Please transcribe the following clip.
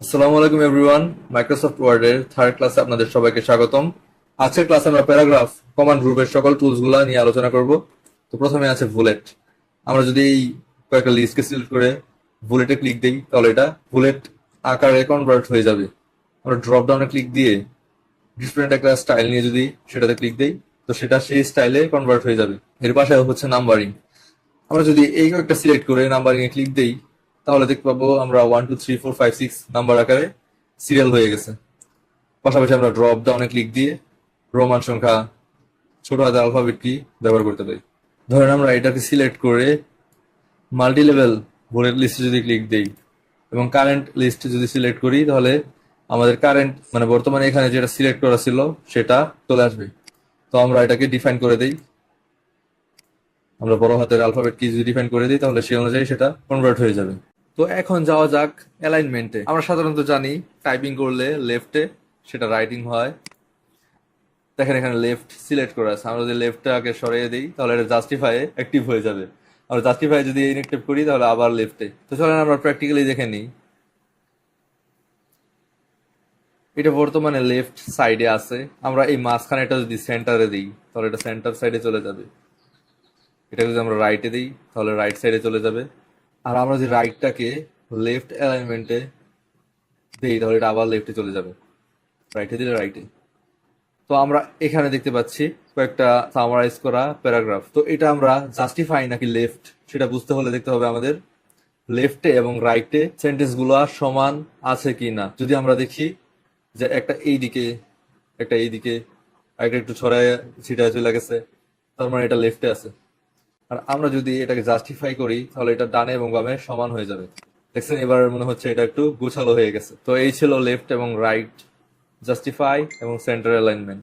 আসসালামু আলাইকুম everyone Microsoft ওয়ার্ডের থার্ড ক্লাসে আপনাদের সবাইকে স্বাগতম। আজকের ক্লাসে আমরা প্যারাগ্রাফ কমান্ড গ্রুপের সকল টুলসগুলা নিয়ে আলোচনা করব। তো প্রথমে আছে বুলেট আমরা যদি এই কয়েকটা লিস্টকে সিলেক্ট করে বুলেটে ক্লিক দিই, তাহলে এটা বুলেট আকারে কনভার্ট হয়ে যাবে। আমরা ড্রপ ডাউনে ক্লিক দিয়ে ডিফারেন্ট একটা স্টাইল নিয়ে যদি সেটাতে ক্লিক দিই, তো সেটা সেই স্টাইলে কনভার্ট হয়ে যাবে। এর পাশে হচ্ছে নাম্বারিং আমরা যদি এই কয়েকটা সিলেক্ট করে নাম্বারিং এ ক্লিক দেই তাহলে দেখতে পাবো আমরা one two three four five six number আকারে সিরিয়াল হয়ে গেছে। পাশাপাশি আমরা ড্রপ ডাউনে ক্লিক দিয়ে রোমান সংখ্যা ছোট হাতের আলফাবেট কি ব্যবহার করতে পারি। ধরেন আমরা এটাকে সিলেক্ট করে মাল্টি লেভেল বুলেট লিস্টে যদি ক্লিক দেই এবং কারেন্ট লিস্ট যদি সিলেক্ট করি, তাহলে আমাদের কারেন্ট মানে বর্তমানে এখানে যেটা সিলেক্ট করা ছিল, সেটা চলে আসবে। তো আমরা এটাকে ডিফাইন করে দিই। আমরা বড় হাতের অ্যালফাবেট কি যদি ডিফাইন করে দিই, তাহলে সেই অনুযায়ী সেটা কনভার্ট হয়ে যাবে। তো এখন যাওয়া যাক অ্যালাইনমেন্টে। আমরা সাধারণত জানি টাইপিং করলে লেফটে সেটা রাইটিং হয়। দেখেন এখানে লেফট সিলেক্ট করা আছে। আমরা যদি লেফটটাকে সরিয়ে দিই, তাহলে এটা জাস্টিফাই অ্যাক্টিভ হয়ে যাবে। আমরা জাস্টিফাই যদি ইনএক্টিভ করি, তাহলে আবার লেফটে। তো চলেন আমরা প্র্যাকটিক্যালি দেখে নিই। এটা বর্তমানে লেফট সাইডে আছে। আমরা এই মাঝখানে এটা যদি সেন্টারে দিই, তাহলে এটা সেন্টার সাইডে চলে যাবে। এটা যদি আমরা রাইটে দিই, তাহলে রাইট সাইডে চলে যাবে। আর আমরা যদি রাইটটাকে লেফট অ্যালাইনমেন্টে দিই, তাহলে এটা আবার লেফটে চলে যাবে। রাইটে দিলে রাইটে তো আমরা এখানে দেখতে পাচ্ছি কয়েকটা সামারাইজ করা প্যারাগ্রাফ তো এটা আমরা জাস্টিফাই নাকি লেফট সেটা বুঝতে হলে দেখতে হবে আমাদের। লেফটে এবং রাইটে সেন্টেন্সগুলা সমান আছে কি না? যদি আমরা দেখি যে একটা এই দিকে একটা এই দিকে একটা একটু ছড়ায় ছিটায় চলে গেছে, তার মানে এটা লেফটে আছে। আর আমরা যদি এটাকে জাস্টিফাই করি, তাহলে এটা ডানে এবং বামে সমান হয়ে যাবে। দেখছেন, এবার মনে হচ্ছে এটা একটু গোছালো হয়ে গেছে। তো এই ছিল লেফট এবং রাইট জাস্টিফাই এবং সেন্টার অ্যালাইনমেন্ট